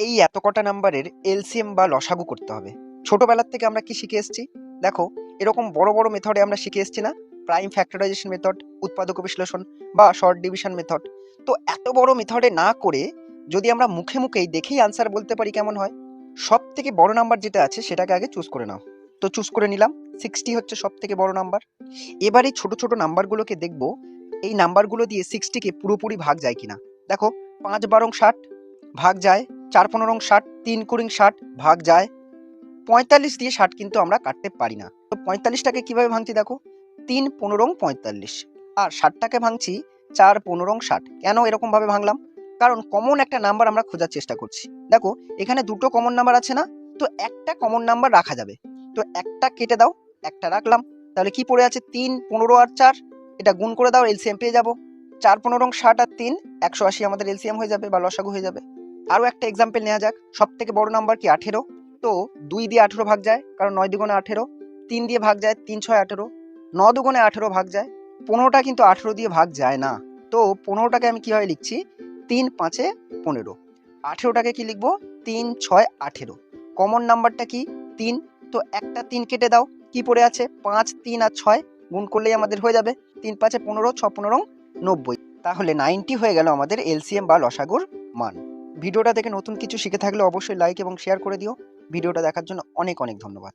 এই এত কটা নাম্বারের এলসিএম বা লসাগু করতে হবে। ছোটবেলার থেকে আমরা কি শিখে এসেছি? দেখো, এরকম বড় বড় মেথডে আমরা শিখে এসেছি না? প্রাইম ফ্যাক্টরাইজেশন মেথড উৎপাদক বিশ্লেষণ বা শর্ট ডিভিশন মেথড তো এত বড় মেথডে না করে যদি আমরা মুখে মুখেই দেখেই আনসার বলতে পারি কেমন হয়? সব থেকে বড় নাম্বার যেটা আছে সেটাকে আগে চুজ করে নাও। তো চুজ করে নিলাম সিক্সটি হচ্ছে সব থেকে বড় নাম্বার এবার এই ছোট ছোট নাম্বারগুলোকে দেখব, এই নাম্বারগুলো দিয়ে সিক্সটিকে পুরোপুরি ভাগ যায় কিনা? দেখো, পাঁচ বারং ষাট ভাগ যায় চার পনেরো ষাট, তিন কুড়ি ষাট ভাগ যায়। পঁয়তাল্লিশ দিয়ে ষাট কিন্তু আমরা কাটতে পারি না। তো পঁয়তাল্লিশটাকে কীভাবে ভাঙছি দেখো? তিন পনেরো পঁয়তাল্লিশ। আর ষাটটাকে ভাঙছি চার পনেরো ষাট। কেন এরকমভাবে ভাঙলাম? কারণ কমন একটা নাম্বার আমরা খোঁজার চেষ্টা করছি। দেখো, এখানে দুটো কমন নাম্বার আছে না? তো একটা কমন নাম্বার রাখা যাবে। তো একটা কেটে দাও, একটা রাখলাম। তাহলে কি পড়ে আছে? তিন পনেরো আর চার। এটা গুণ করে দাও এলসিএম পেয়ে যাব। চার পনেরো ষাট আর তিন, একশো আশি আমাদের এলসিএম হয়ে যাবে বা লসাগু হয়ে যাবে। আরও একটা এক্সাম্পল নেওয়া যাক। সব থেকে বড় নাম্বার কি আঠেরো? তো দুই দিয়ে আঠেরো ভাগ যায়, কারণ নয় দুগুণে আঠেরো। তিন দিয়ে ভাগ যায়, তিন ছয় আঠেরো। ন দুগুণে আঠেরো ভাগ যায়, পনেরোটা কিন্তু আঠেরো দিয়ে ভাগ যায় না। তো পনেরোটাকে আমি কীভাবে লিখছি? তিন পাঁচে পনেরো। আঠেরোটাকে কি লিখব? তিন ছয় আঠেরো। কমন নাম্বারটা কি? তিন। তো একটা তিন কেটে দাও, কি পড়ে আছে? পাঁচ, তিন আর ছয় গুণ করলেই আমাদের হয়ে যাবে। তিন পাঁচে পনেরো, ছ পনেরো, নব্বই। তাহলে নাইনটি হয়ে গেল আমাদের এলসিএম বা লসাগুর মান। ভিডিওটা দেখে নতুন কিছু শিখে থাকলে অবশ্যই লাইক এবং শেয়ার করে দিও। ভিডিওটা দেখার জন্য অনেক অনেক ধন্যবাদ।